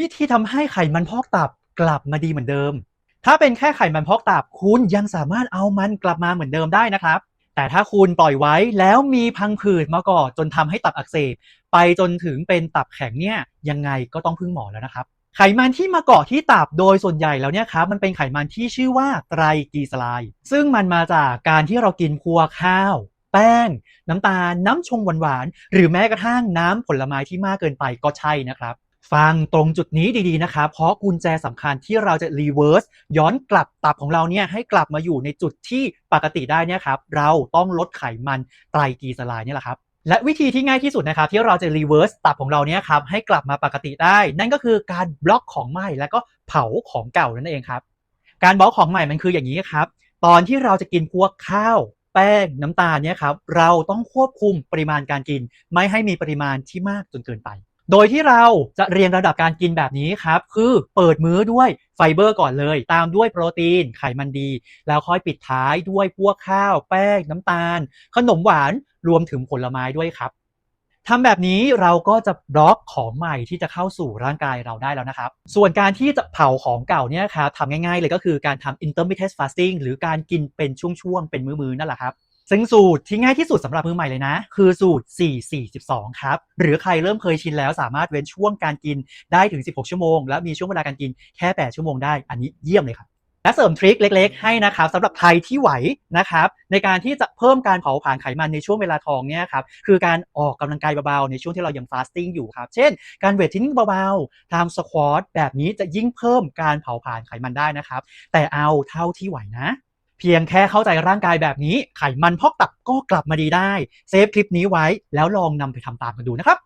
วิธีทำให้ไขมันพอกตับกลับมาดีเหมือนเดิม ถ้าเป็นแค่ไขมันพอกตับคุณยังสามารถเอามันกลับมาเหมือนเดิมได้นะครับ แต่ถ้าคุณปล่อยไว้แล้วมีพังผืดมาก่อจนทำให้ตับอักเสบ ไปจนถึงเป็นตับแข็งเนี่ยยังไงก็ต้องพึ่งหมอแล้วนะครับ ไขมันที่มาเกาะที่ตับโดยส่วนใหญ่แล้วเนี่ยครับมันเป็นไขมันที่ชื่อว่าไตรกลีเซอไรด์ซึ่งมันมาจากการที่เรากินพวกข้าวแป้ง น้ำตาล น้ำชงหวานๆ หรือแม้กระทั่งน้ำผลไม้ที่มากเกินไปก็ใช่นะครับ ฟังตรงจุดนี้ดีๆนะครับเพราะกุญแจสำคัญที่เราจะรีเวิร์สย้อนกลับตับของเราเนี่ยให้กลับมาอยู่ในจุดที่ปกติได้เนี่ยครับเราต้องลดไขมันไตรกลีเซอไรด์เนี่ยแหละครับและวิธีที่ง่ายที่สุดนะครับที่เราจะรีเวิร์สตับของเราเนี่ยครับให้กลับมาปกติได้ นั่นก็คือการบล็อกของใหม่แล้วก็เผาของเก่านั่นเองครับ การบล็อกของใหม่มันคืออย่างนี้ครับ ตอนที่เราจะกินพวกข้าว แป้งน้ำตาลเนี่ยครับเราต้องควบคุมปริมาณการกิน ไม่ให้มีปริมาณที่มากจนเกินไป โดยที่เราจะเรียงระดับการกินแบบนี้ครับ คือเปิดมื้อด้วยไฟเบอร์ก่อนเลย ตามด้วยโปรตีนไขมันดี แล้วค่อยปิดท้ายด้วยพวกข้าว แป้ง น้ำตาล ขนมหวานรวมถึงผลไม้ด้วยครับทำแบบนี้เราก็จะบล็อกของใหม่ที่จะเข้าสู่ร่างกายเราได้แล้วนะครับ ส่วนการที่จะเผาของเก่าเนี่ยครับทำง่ายๆเลยก็คือการทำ intermittent fasting หรือการกินเป็นช่วงๆ เป็นมื้อๆ นั่นแหละครับ ซึ่งสูตรที่ง่ายที่สุดสำหรับมือใหม่เลยนะ คือสูตร 4 4 12ครับ หรือใครเริ่มเคยชินแล้วสามารถเว้นช่วงการกินได้ถึง 16 ชั่วโมง และมีช่วงเวลาการกินแค่ 8 ชั่วโมงได้ อันนี้เยี่ยมเลยครับและเสริมทริคเล็กๆ ให้นะครับสำหรับใครที่ไหวนะครับในการที่จะเพิ่มการเผาผลาญไขมันในช่วงเวลาทองเนี่ยครับคือการออกกำลังกายเบาๆ ในช่วงที่เรายังฟาสติ้งอยู่ครับเช่น การเวทเทรนนิ่งเบาๆทำสควอตแบบนี้จะยิ่งเพิ่มการเผาผลาญไขมันได้นะครับแต่เอาเท่าที่ไหวนะ เพียงแค่เข้าใจร่างกายแบบนี้ไขมันพอกตับก็กลับมาดีได้ เซฟคลิปนี้ไว้แล้วลองนำไปทำตามกันดูนะครับ